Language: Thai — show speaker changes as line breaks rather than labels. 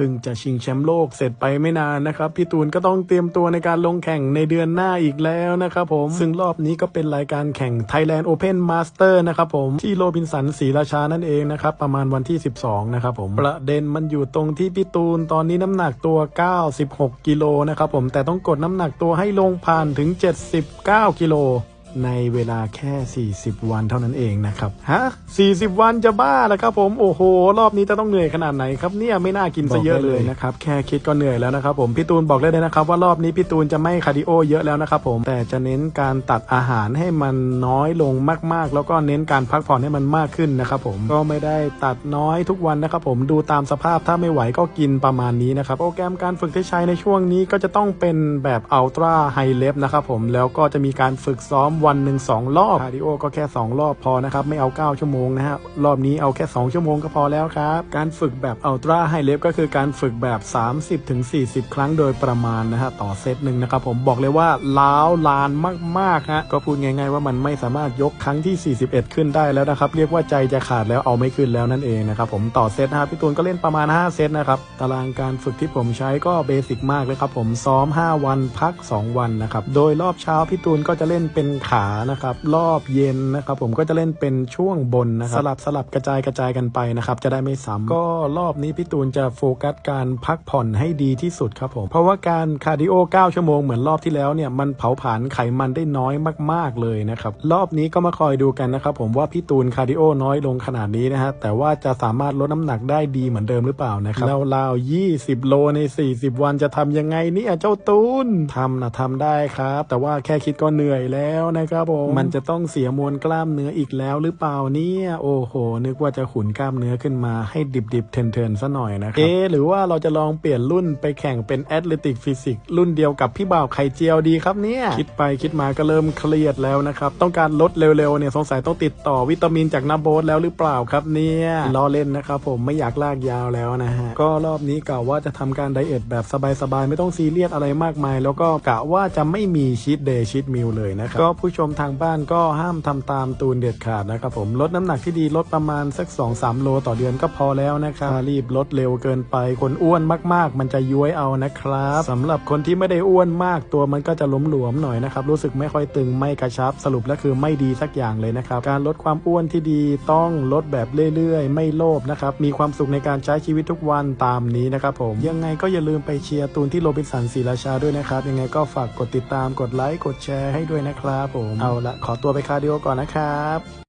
พิ่งจะชิงแชมป์โลกเสร็จไปไม่นานนะครับ พี่ตูนก็ต้องเตรียมตัวในการลงแข่งในเดือนหน้าอีกแล้วนะครับผม ซึ่งรอบนี้ก็เป็นรายการแข่ง Thailand Open Master นะครับผมที่โรบินสันศรีราชานั่นเองนะครับ ประมาณวันที่ 12 นะครับผม ประเด็นมันอยู่ตรงที่พี่ตูนตอนนี้น้ำหนักตัว 96 กิโลนะครับผมแต่ต้องกดน้ำหนักตัวให้ลงผ่านถึง 79 กิโล ในเวลาแค่ 40 วันเท่านั้นเองนะครับฮะ40 วันจะบ้าแล้วครับผมโอ้โห รอบนี้จะต้องเหนื่อยขนาดไหนครับเนี่ยไม่น่ากินซะเยอะเลยนะครับแค่คิดก็เหนื่อยแล้วนะครับผมพี่ตูนบอกเลยเลยนะครับว่ารอบนี้พี่ตูนจะไม่คาร์ดิโอเยอะแล้วนะครับผมแต่จะเน้นการตัดอาหารให้มันน้อยลงมากๆ แล้วก็เน้นการพักผ่อนให้มันมากขึ้นนะครับผมก็ไม่ได้ตัดน้อยทุกวันนะครับผมดูตามสภาพถ้าไม่ไหวก็กินประมาณนี้นะครับโปรแกรมการฝึกที่ใช้ในช่วงนี้ก็จะต้องเป็นแบบอัลตร้าไฮเลฟนะครับผมแล้วก็จะมีการฝึกซ้อมวันหนึ่งสองรอบคาร์ดิโอก็แค่2รอบพอนะครับ ไม่เอา 9 ชั่วโมงนะฮะ รอบนี้เอาแค่ 2 ชั่วโมงก็พอแล้วครับ การฝึกแบบอัลตร้าไฮเลฟก็คือการฝึกแบบ 30-40 ครั้งโดยประมาณนะฮะ ต่อเซตหนึ่งนะครับผมบอกเลยว่าล้าวลานมากๆฮะก็พูดง่าย ๆ ว่ามันไม่สามารถยกครั้งที่ 41 ขึ้นได้แล้วนะครับ เรียกว่าใจจะขาดแล้วเอาไม่ขึ้นแล้วนั่นเองนะครับผมต่อเซตนะฮะพี่ตูนก็เล่นประมาณ 5 เซตนะครับตารางการฝึกที่ผมใช้ก็เบสิกมากเลยครับผมซ้อม 5 วันพัก 2 วันนะครับโดยรอบเช้าพี่ตูนก็จะเล่นเป็นขานะครับรอบเย็นนะครับผมก็จะเล่นเป็นช่วงบนนะครับสลับสลับกระจายกระจายกันไปนะครับจะได้ไม่ซ้ำก็รอบนี้พี่ตูนจะโฟกัสการพักผ่อนให้ดีที่สุดครับผมเพราะว่าการคาร์ดิโอ 9 ชั่วโมงเหมือนรอบที่แล้วเนี่ยมันเผาผลาญไขมันได้น้อยมาก ๆเลยนะครับรอบนี้ก็มาคอยดูกันนะครับผมว่าพี่ตูนคาร์ดิโอน้อยลงขนาดนี้นะฮะแต่ว่าจะสามารถลดน้ำหนักได้ดีเหมือนเดิมหรือเปล่านะครับราวๆ20 โลใน 40 วันจะทำยังไงเนี่ยเจ้าตูนทำนะทำได้ครับ แต่ว่าแค่คิดก็เหนื่อยแล้วนะครับผมมันจะต้องเสียมวลกล้ามเนื้ออีกแล้วหรือเปล่าเนี่ยโอ้โห นึกว่าจะขุนกล้ามเนื้อขึ้นมาให้ดิบดิบๆเทินเทินๆซะหน่อยนะครับเอ๊ะหรือว่าเราจะลองเปลี่ยนรุ่นไปแข่งเป็นแอตเลติกฟิสิกรุ่นเดียวกับพี่บ่าวไข่เจียวดีครับเนี่ยคิดไปคิดมาก็เริ่มเครียดแล้วนะครับต้องการลดเร็วๆเนี่ยสงสัยต้องติดต่อวิตามินจากน้าโบ๊ทแล้วหรือเปล่าครับเนี่ยล้อเล่นนะครับผมไม่อยากลากยาวแล้วนะฮะก็รอบนี้กะว่าจะทำการไดเอทแบบสบายๆไม่ต้องซีเรียสอะไรมากมาย แล้วก็กะว่าจะไม่มีชีตเดย์ชีตมิลเลยนะครับก็ผู้ชมทางบ้านก็ห้ามทำตามตูนเด็ดขาดนะครับผมลดน้ำหนักที่ดีลดประมาณสัก2-3โลต่อเดือนก็พอแล้วนะครับรีบลดเร็วเกินไป คนอ้วนมาก ๆ มันจะย้วยเอานะครับสำหรับคนที่ไม่ได้อ้วนมากตัวมันก็จะล้มหลวมๆหน่อยนะครับรู้สึกไม่ค่อยตึงไม่กระชับสรุปแล้วคือไม่ดีสักอย่างเลยนะครับการลดความอ้วนที่ดีต้องลดแบบเรื่อยๆ ไม่โลภนะครับมีความสุขในการใช้ชีวิตทุกวันตามนี้นะครับผมยังไงก็อย่าลืมไปเชียร์ตูนที่โรบินสันศรีราชาด้วยนะครับยังไงก็ฝากกดติดตามกดไลค์กดแชร์ให้ด้วยนะครับผม เอาละขอตัวไปคาร์ดิโอก่อนนะครับ